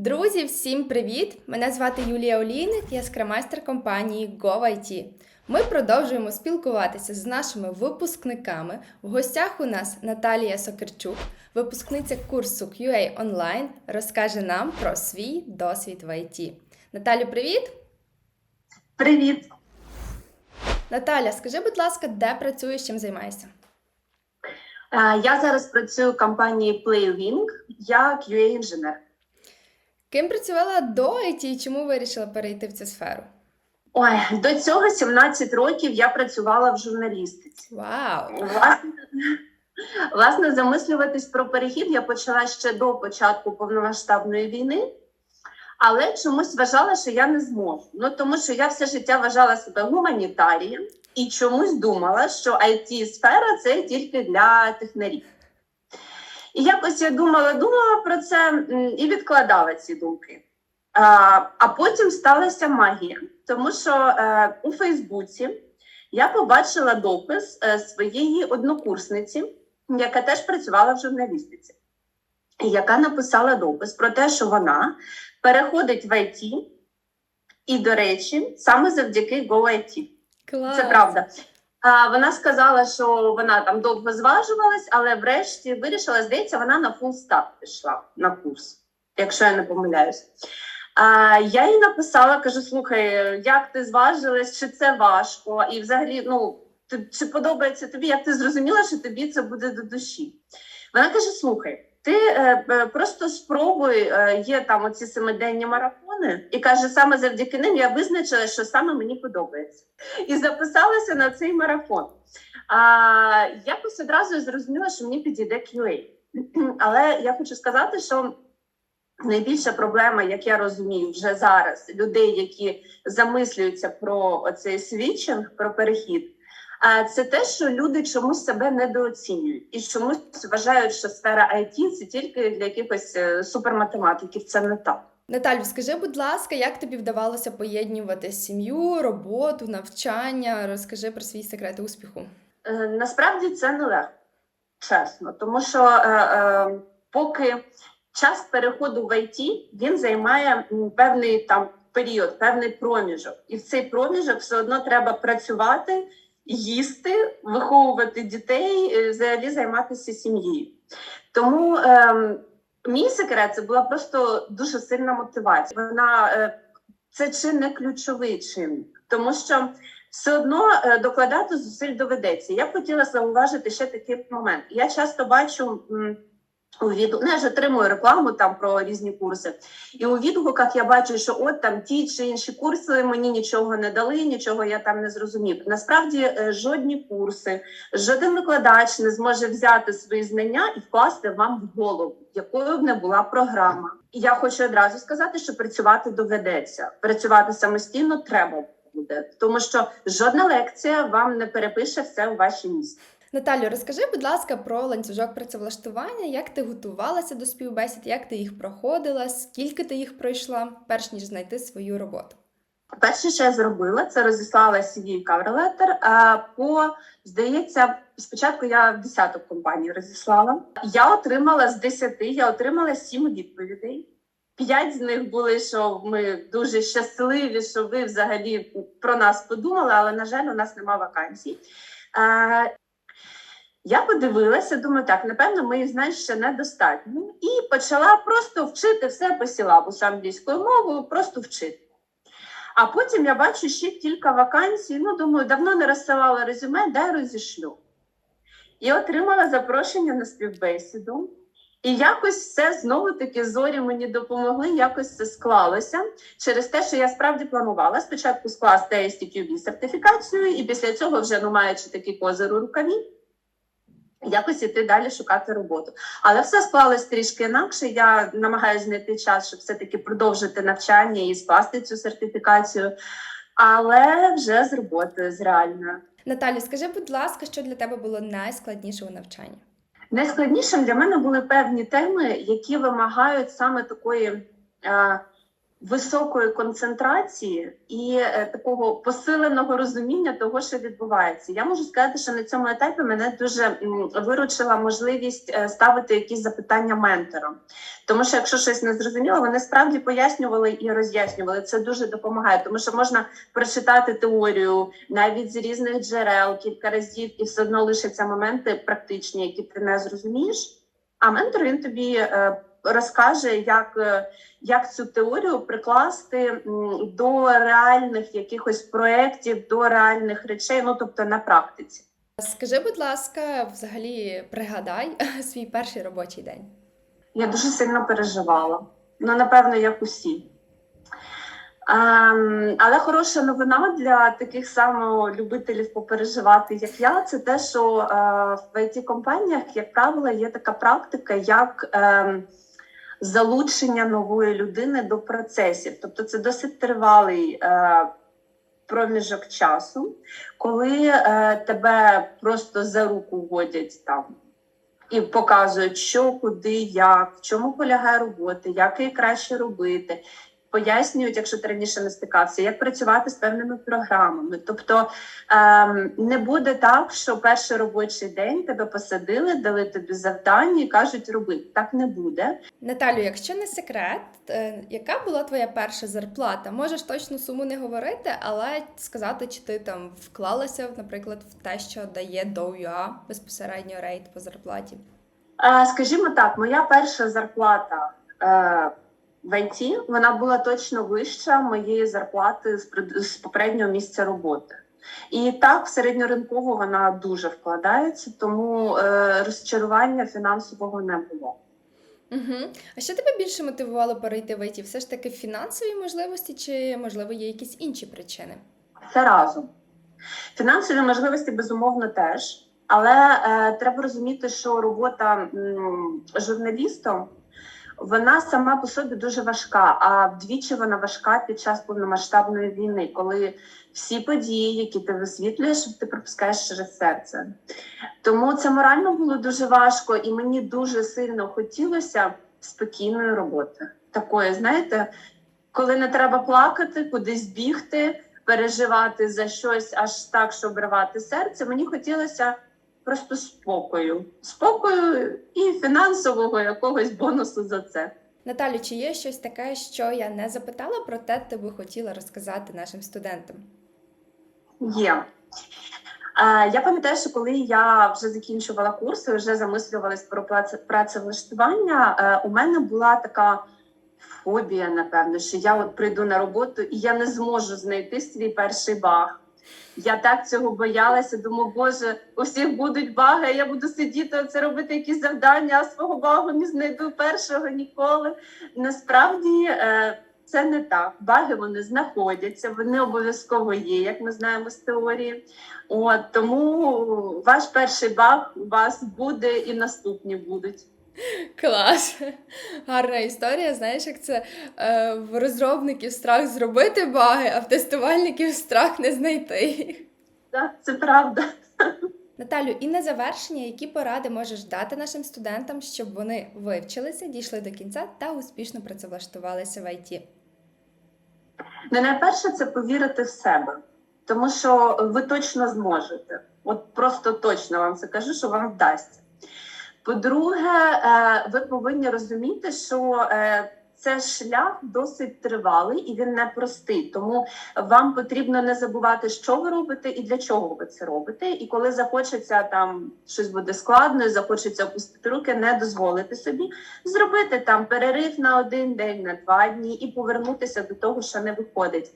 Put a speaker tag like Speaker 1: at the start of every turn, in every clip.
Speaker 1: Друзі, всім привіт! Мене звати Юлія Олійник, я скрамайстер компанії GoIT. Ми продовжуємо спілкуватися з нашими випускниками. В гостях у нас Наталія Сокирчук, випускниця курсу QA Online, розкаже нам про свій досвід в ІТ. Наталю, привіт!
Speaker 2: Привіт!
Speaker 1: Наталя, скажи, будь ласка, де працюєш, чим займаєшся?
Speaker 2: Е, Я зараз працюю в компанії PlayWing, я QA-інженер.
Speaker 1: Ким працювала до IT і чому вирішила перейти в цю сферу?
Speaker 2: Ой, до цього 17 років я працювала в журналістиці.
Speaker 1: Вау!
Speaker 2: Власне, власне, замислюватись про перехід я почала ще до початку повномасштабної війни, але чомусь вважала, що я не зможу. Ну тому що я все життя вважала себе гуманітарієм і чомусь думала, що it сфера це тільки для технарів. І якось я думала, думала про це і відкладала ці думки. А, потім сталася магія, тому що е, у Фейсбуці я побачила допис е, своєї однокурсниці, яка теж працювала в журналістиці, яка написала допис про те, що вона переходить в ІТ, і, до речі, саме завдяки GoIT.
Speaker 1: Клас!
Speaker 2: Це правда. Вона сказала, що вона там довго зважувалась, але врешті вирішила, здається, вона на full stack пішла на курс, якщо я не помиляюсь. А, я їй написала, кажу: слухай, як ти зважилась, чи це важко? І взагалі, ну, ти- чи подобається тобі, як ти зрозуміла, що тобі це буде до душі? Вона каже: слухай. Ти е, е, просто спробуй, е, є там оці семиденні марафони, і каже, саме завдяки ним я визначила, що саме мені подобається і записалася на цей марафон. А, якось одразу зрозуміла, що мені підійде QA. Але я хочу сказати, що найбільша проблема, як я розумію, вже зараз людей, які замислюються про цей свідчинг, про перехід. а, Це те, що люди чомусь себе недооцінюють і чомусь вважають, що сфера IT – це тільки для якихось е, суперматематиків. Це не так.
Speaker 1: Наталю, скажи, будь ласка, як тобі вдавалося поєднувати сім'ю, роботу, навчання? Розкажи про свій секрет успіху.
Speaker 2: Е, Насправді це нелегко, чесно, тому що е, е, поки час переходу в ІТ, він займає певний там період, певний проміжок. І в цей проміжок все одно треба працювати, їсти, виховувати дітей, взагалі займатися сім'єю. Тому е, мій секрет це була просто дуже сильна мотивація. Вона е, це чи не ключовий чинник, тому що все одно е, докладати зусиль доведеться. Я б хотіла зауважити ще такий момент. Я часто бачу у від... ну, я ж отримую рекламу там про різні курси. І у відгуках я бачу, що от там ті чи інші курси мені нічого не дали, нічого я там не зрозумів. Насправді е, жодні курси, жоден викладач не зможе взяти свої знання і вкласти вам в голову, якою б не була програма. І я хочу одразу сказати, що працювати доведеться. Працювати самостійно треба буде, тому що жодна лекція вам не перепише все у вашій місці.
Speaker 1: Наталю, розкажи, будь ласка, про ланцюжок працевлаштування, як ти готувалася до співбесід, як ти їх проходила, скільки ти їх пройшла, перш ніж знайти свою роботу.
Speaker 2: Перше, що я зробила, це розіслала CV каверлетер. По здається, спочатку я в десяток компаній розіслала. Я отримала з 10, я отримала 7 відповідей. П'ять з них були, що ми дуже щасливі, що ви взагалі про нас подумали, але на жаль, у нас нема вакансій. Я подивилася, думаю, так, напевно, моїх знань ще недостатньо. І почала просто вчити все по силабусу англійською мовою, просто вчити. А потім я бачу ще кілька вакансій. Ну, думаю, давно не розсилала резюме, дай розішлю. І отримала запрошення на співбесіду. І якось все знову-таки зорі мені допомогли, якось це склалося через те, що я справді планувала спочатку скласти ISTQB сертифікацію, і після цього, вже ну, маючи такий козир у рукаві, якось іти далі шукати роботу. Але все склалось трішки інакше. Я намагаюся знайти час, щоб все-таки продовжити навчання і скласти цю сертифікацію, але вже з роботою, з реальною.
Speaker 1: Наталю, скажи, будь ласка, що для тебе було найскладніше у навчанні?
Speaker 2: Найскладнішим для мене були певні теми, які вимагають саме такої е, високої концентрації і е, такого посиленого розуміння того, що відбувається. Я можу сказати, що на цьому етапі мене дуже виручила можливість е, ставити якісь запитання менторам. Тому що якщо щось не зрозуміло, вони справді пояснювали і роз'яснювали. Це дуже допомагає, тому що можна прочитати теорію навіть з різних джерел кілька разів, і все одно лишаться моменти практичні, які ти не зрозумієш. А ментор він тобі е, розкаже, як, е, як цю теорію прикласти до реальних якихось проєктів, до реальних речей, ну тобто на практиці.
Speaker 1: Скажи, будь ласка, взагалі пригадай свій перший робочий день.
Speaker 2: Я дуже сильно переживала. Ну, напевно, як усі. Ем, але хороша новина для таких само любителів попереживати, як я, це те, що е, в it компаніях, як правило, є така практика, як ем, залучення нової людини до процесів. Тобто це досить тривалий е, проміжок часу, коли е, тебе просто за руку водять там і показують, що, куди, як, в чому полягає робота, як її краще робити. Пояснюють, якщо ти раніше не стикався, як працювати з певними програмами. Тобто ем, не буде так, що перший робочий день тебе посадили, дали тобі завдання і кажуть робити. Так не буде.
Speaker 1: Наталю, якщо не секрет, е, яка була твоя перша зарплата? Можеш точну суму не говорити, але сказати, чи ти там вклалася, наприклад, в те, що дає DOUA безпосередньо рейд по зарплаті.
Speaker 2: Е, скажімо так, моя перша зарплата е, в ІТ, вона була точно вища моєї зарплати з, попереднього місця роботи. І так, в середньоринкову вона дуже вкладається, тому е, розчарування фінансового не було.
Speaker 1: Угу. А що тебе більше мотивувало перейти в ІТ? Все ж таки фінансові можливості, чи можливо є якісь інші причини?
Speaker 2: Це разом. Фінансові можливості, безумовно, теж. Але е, треба розуміти, що робота м, журналістом вона сама по собі дуже важка. А вдвічі вона важка під час повномасштабної війни, коли всі події, які ти висвітлюєш, ти пропускаєш через серце. Тому це морально було дуже важко, і мені дуже сильно хотілося спокійної роботи. Такої, знаєте, коли не треба плакати, кудись бігти, переживати за щось аж так, щоб рвати серце. Мені хотілося просто спокою, спокою і фінансового якогось бонусу за це.
Speaker 1: Наталю, чи є щось таке, що я не запитала, проте ти би хотіла розказати нашим студентам?
Speaker 2: Є. Я пам'ятаю, що коли я вже закінчувала курси, вже замислювалась про працевлаштування, е, у мене була така фобія, напевно, що я от прийду на роботу і я не зможу знайти свій перший баг. Я так цього боялася, думаю, боже, у всіх будуть баги, я буду сидіти оце робити якісь завдання, а свого багу не знайду першого ніколи. Насправді е, це не так. Баги вони знаходяться, вони обов'язково є, як ми знаємо з теорії. От тому ваш перший баг у вас буде і наступні будуть.
Speaker 1: Клас! Гарна історія. Знаєш, як це е, в розробників страх зробити баги, а в тестувальників страх не знайти їх.
Speaker 2: Так, це правда.
Speaker 1: Наталю, і на завершення, які поради можеш дати нашим студентам, щоб вони вивчилися, дійшли до кінця та успішно працевлаштувалися в ІТ?
Speaker 2: Ну, найперше це повірити в себе, тому що ви точно зможете. От просто точно вам це кажу, що вам вдасться. По-друге, е, ви повинні розуміти, що е, це шлях досить тривалий і він непростий. Тому вам потрібно не забувати, що ви робите і для чого ви це робите. І коли захочеться там щось буде складно, захочеться опустити руки, не дозволити собі зробити там перерив на один день, на два дні і повернутися до того, що не виходить.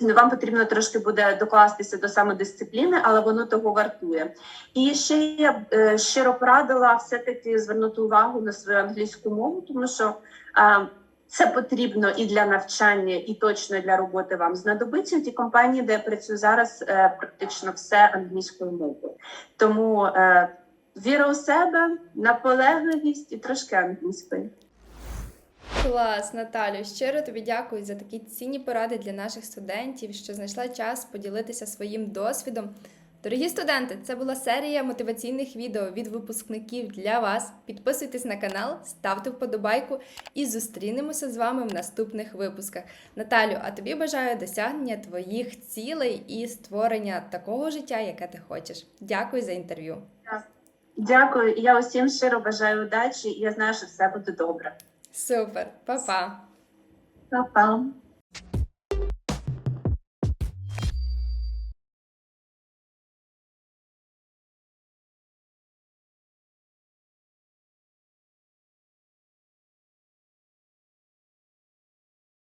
Speaker 2: Вам потрібно трошки буде докластися до самодисципліни, але воно того вартує. І ще я е, щиро порадила все-таки звернути увагу на свою англійську мову, тому що це потрібно і для навчання, і точно для роботи вам знадобиться. Ті компанії, де я працюю зараз, е, практично все англійською мовою. Тому е, віра у себе, наполегливість і трошки англійської.
Speaker 1: Клас, Наталю, щиро тобі дякую за такі цінні поради для наших студентів, що знайшла час поділитися своїм досвідом. Дорогі студенти, це була серія мотиваційних відео від випускників для вас. Підписуйтесь на канал, ставте вподобайку і зустрінемося з вами в наступних випусках. Наталю, а тобі бажаю досягнення твоїх цілей і створення такого життя, яке ти хочеш. Дякую за інтерв'ю.
Speaker 2: Дякую. Я усім щиро бажаю удачі, і я знаю, що все буде добре.
Speaker 1: Супер, па-па!
Speaker 2: Па-па.